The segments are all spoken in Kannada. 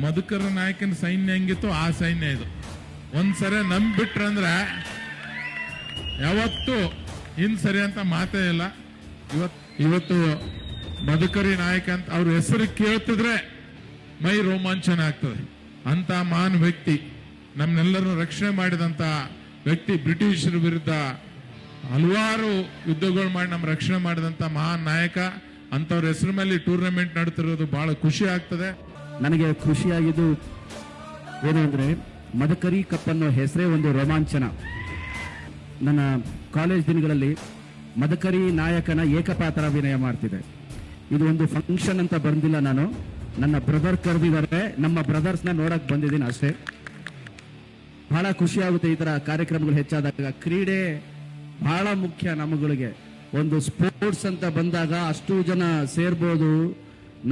ಮಧುಕರ ನಾಯಕನ ಸೈನ್ಯ ಹೆಂಗಿತ್ತು ಆ ಸೈನ್ಯ ಇದು. ಒಂದ್ಸರಿ ನಂಬಿಟ್ರಂದ್ರೆ ಯಾವತ್ತು ಇನ್ ಸರಿ ಅಂತ ಮಾತೇ ಇಲ್ಲ. ಇವತ್ ಇವತ್ತು ಮಧುಕರಿ ನಾಯಕ ಅಂತ ಅವ್ರ ಹೆಸರು ಕೇಳ್ತಿದ್ರೆ ಮೈ ರೋಮಾಂಚನ ಆಗ್ತದೆ. ಅಂತ ಮಹಾನ್ ವ್ಯಕ್ತಿ, ನಮ್ನೆಲ್ಲರನ್ನು ರಕ್ಷಣೆ ಮಾಡಿದಂತ ವ್ಯಕ್ತಿ, ಬ್ರಿಟಿಷರ ವಿರುದ್ಧ ಹಲವಾರು ಯುದ್ಧಗಳು ಮಾಡಿ ನಮ್ಮ ರಕ್ಷಣೆ ಮಾಡಿದಂತ ಮಹಾನ್ ನಾಯಕ. ಅಂತವ್ರ ಹೆಸರು ಮೇಲೆ ಟೂರ್ನಮೆಂಟ್ ನಡೀತಿರೋದು ಬಹಳ ಖುಷಿ ಆಗ್ತದೆ. ನನಗೆ ಖುಷಿಯಾಗಿದ್ದು ಏನು ಅಂದರೆ ಮದಕರಿ ಕಪ್ ಅನ್ನೋ ಹೆಸರೇ ಒಂದು ರೋಮಾಂಚನ. ನನ್ನ ಕಾಲೇಜ್ ದಿನಗಳಲ್ಲಿ ಮದಕರಿ ನಾಯಕನ ಏಕಪಾತ್ರ ಅಭಿನಯ ಮಾಡ್ತಿದೆ ಇದು ಒಂದು ಫಂಕ್ಷನ್ ಅಂತ ಬಂದಿಲ್ಲ ನಾನು. ನನ್ನ ಬ್ರದರ್ ಕರೆದಿದ್ದಾರೆ. ನಮ್ಮ ಬ್ರದರ್ಸ್ನ ನೋಡಕ್ ಬಂದಿದ್ದೀನಿ ಅಷ್ಟೇ. ಬಹಳ ಖುಷಿ ಆಗುತ್ತೆ ಈ ತರ ಕಾರ್ಯಕ್ರಮಗಳು ಹೆಚ್ಚಾದಾಗ. ಕ್ರೀಡೆ ಬಹಳ ಮುಖ್ಯ ನಮ್ಮಗಳಿಗೆ. ಒಂದು ಸ್ಪೋರ್ಟ್ಸ್ ಅಂತ ಬಂದಾಗ ಅಷ್ಟು ಜನ ಸೇರ್ಬೋದು,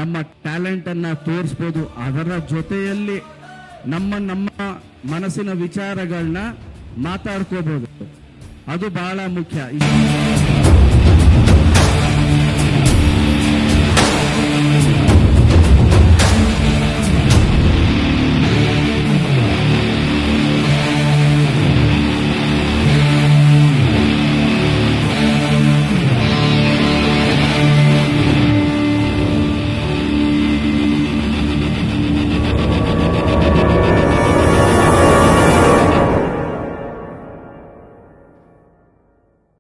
ನಮ್ಮ ಟ್ಯಾಲೆಂಟ್ ಅನ್ನ ತೋರಿಸ್ಬೋದು. ಅದರ ಜೊತೆಯಲ್ಲಿ ನಮ್ಮ ನಮ್ಮ ಮನಸ್ಸಿನ ವಿಚಾರಗಳನ್ನ ಮಾತಾಡ್ಕೋಬಹುದು ಅದು ಬಹಳ ಮುಖ್ಯ.